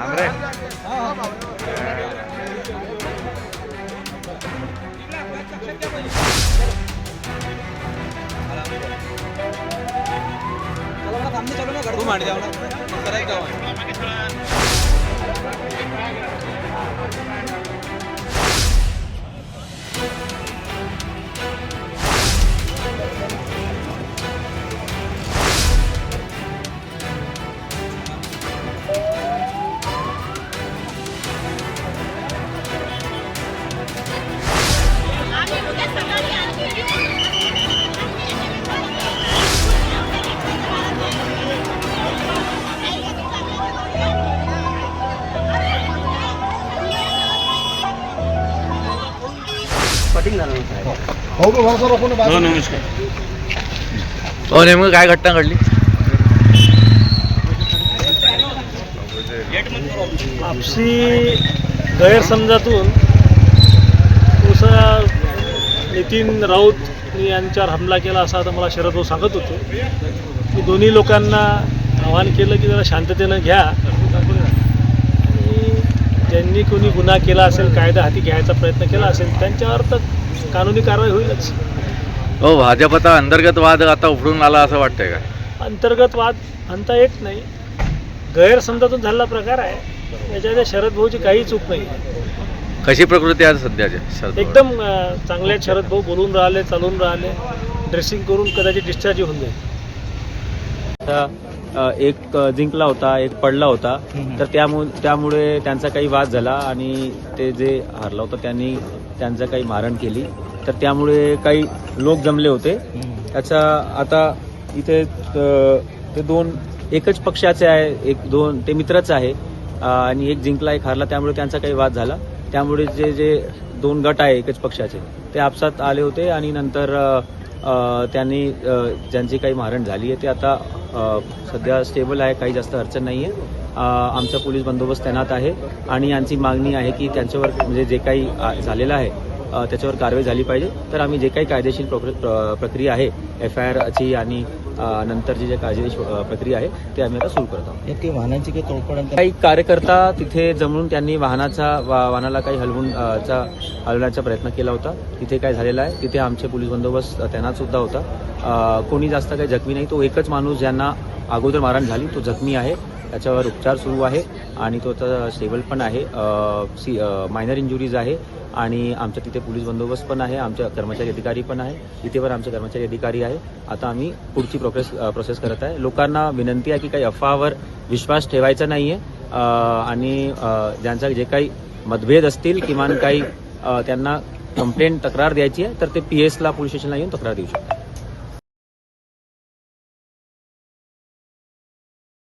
ಅಂದ್ರೆ ಮಾಡಿದೆ ಅವನು ಸರಿಯಾಗಿ हो नेमकं काय घटना घडली? आपसी गैरसमजातून उसा नितीन राऊत यांच्यावर हमला केला असं आता मला शरद भाऊ सांगत होते. मी दोन्ही लोकांना आवाहन केलं की जरा शांततेनं घ्या. ज्यांनी कोणी गुन्हा केला असेल कायदा हाती घ्यायचा प्रयत्न केला असेल त्यांच्यावर तर कानूनी कारवाई होईलच. हो भाजपचा अंतर्गत वाद आता उफडून आला असं वाटतंय का? अंतर्गत वाद म्हणता येत नाही. गैरसमजातून झालेला प्रकार आहे. याच्यामध्ये शरद भाऊची काही चूक नाही. कशी प्रकृती आहे सध्याची? एकदम चांगले शरद भाऊ बोलून राहिले चालून राहिले. ड्रेसिंग करून कदाचित डिस्चार्ज होऊन जाईल. एक जिंकला होता एक पडला होता. तर त्यामुळे त्यामुळे त्यांचा काही वाद झाला आणि ते जे हारला होता त्यांनी त्यांचं काही मारण केली. तर त्यामुळे काही लोक जमले होते. त्याचा आता इथे ते दोन एकच पक्षाचे आहे एक दोन ते मित्रच आहे आणि एक जिंकला एक हारला त्यामुळे त्यांचा काही वाद झाला. त्यामुळे जे जे दोन गट आहे एकच पक्षाचे ते आपसात आले होते आणि नंतर त्यांनी ज्यांची काही मारण झाली आहे ते आता सध्या स्टेबल आहे काही जास्त अडचण नाही आहे आमचा पोलीस बंदोबस्त तैनात आहे आणि यांची मागणी आहे की त्यांच्यावर म्हणजे जे काही झालेलं आहे त्याच्यावर कारवाई झाली पाहिजे. तर आम्ही जे काही कायदेशीर प्र- प्रक्रिया आहे एफ आय आरची आणि नंतरची जे कायदेशीर अ, प्रक्रिया आहे ते आम्ही आता सुरू करत आहोत. काही वाहनांची काही तोडफोड काही कार्यकर्ता तिथे जमून त्यांनी वाहनाचा वा- वाहनाला काही हलवून चा हलवण्याचा प्रयत्न केला होता. तिथे काय झालेला आहे तिथे आमचे पोलीस बंदोबस्त तैनात सुद्धा होता. कोणी जास्त काही जखमी नाही तो एकच माणूस ज्यांना अगोदर मारण झाली तो जखमी आहे. त्याच्यावर उपचार सुरू आहे. आणि तो आता स्टेबल पण आहे. सी मायनर इंजुरीज आहे आणि आमच्या तिथे पोलीस बंदोबस्त पण आहे आमच्या कर्मचारी अधिकारी पण आहे इथे पण आमचे कर्मचारी अधिकारी आहे. आता आम्ही पुढची प्रोसेस प्रोसेस करत आहे. लोकांना विनंती आहे की काही अफवावर विश्वास ठेवायचा नाही आहे आणि ज्यांचा जे काही मतभेद असतील किमान काही त्यांना कंप्लेंट तक्रार द्यायची आहे तर ते पी एसला पोलीस स्टेशनला येऊन तक्रार देऊ शकतात.